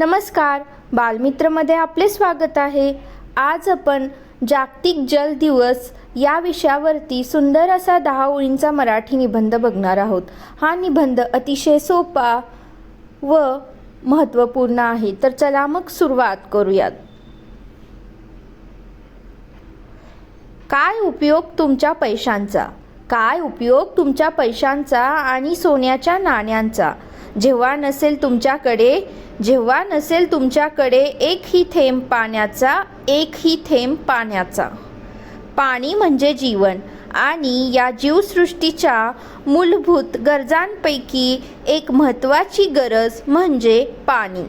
नमस्कार. बालमित्रमध्ये आपले स्वागत आहे. आज आपण जागतिक जल दिवस या विषयावरती सुंदर असा दहा ओळींचा मराठी निबंध बघणार आहोत. हा निबंध अतिशय सोपा व महत्त्वपूर्ण आहे. तर चला मग सुरुवात करूयात. काय उपयोग तुमच्या पैशांचा? काय उपयोग तुमच्या पैशांचा आणि सोन्याच्या नाण्यांचा? जेव्हा नसेल तुमच्याकडे जेव्हा नसेल तुमच्याकडे एकही थेंब पाण्याचा एकही थेंब पाण्याचा. पाणी म्हणजे जीवन आणि या जीवसृष्टीच्या मूलभूत गरजांपैकी एक महत्त्वाची गरज म्हणजे पाणी.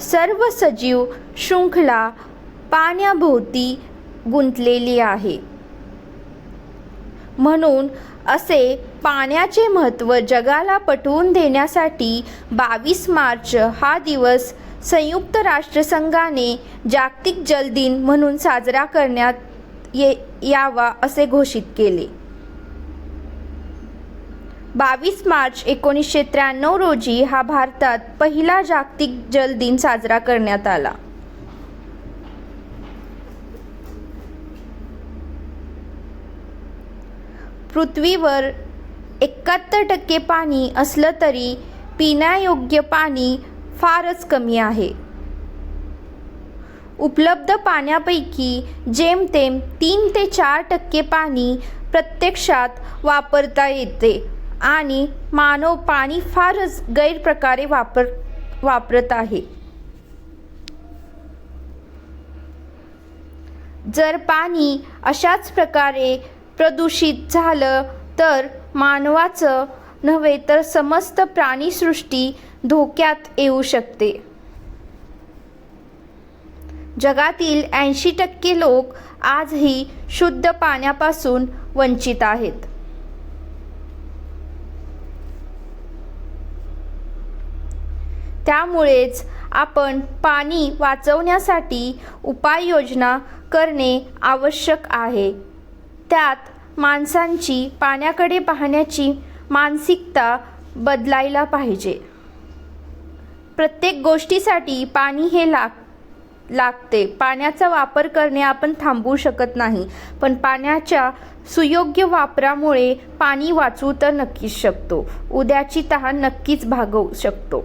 सर्व सजीव शृंखला पाण्याभोवती गुंतलेली आहे. म्हणून असे पाण्याचे महत्त्व जगाला पटवून देण्यासाठी बावीस मार्च हा दिवस संयुक्त राष्ट्रसंघाने जागतिक जल दिन म्हणून साजरा करण्यात ये यावा असे घोषित केले. बावीस मार्च एकोणीसशे त्र्याण्णव रोजी हा भारतात पहिला जागतिक जल दिन साजरा करण्यात आला. पृथ्वीवर एकाहत्तर टक्के पाणी असलं तरी पिण्यायोग्य पाणी फारच कमी आहे. उपलब्ध पाण्यापैकी जेमतेम तीन ते चार टक्के पाणी प्रत्यक्षात वापरता येते आणि मानव पाणी फारच गैरप्रकारे वापर वापरत आहे. जर पाणी अशाच प्रकारे प्रदूषित झालं तर मानवाचं नव्हे तर समस्त प्राणीसृष्टी धोक्यात येऊ शकते. जगातील ऐंशी टक्के लोक आजही शुद्ध पाण्यापासून वंचित आहेत. त्यामुळेच आपण पाणी वाचवण्यासाठी उपाययोजना करणे आवश्यक आहे. त्यात माणसांची पाण्याकडे पाहण्याची मानसिकता बदलायला पाहिजे. प्रत्येक गोष्टीसाठी पाणी हे लाग लागते. पाण्याचा वापर करणे आपण थांबवू शकत नाही पण पाण्याच्या सुयोग्य वापरामुळे पाणी वाचवू तर नक्कीच शकतो. उद्याची तहान नक्कीच भागवू शकतो.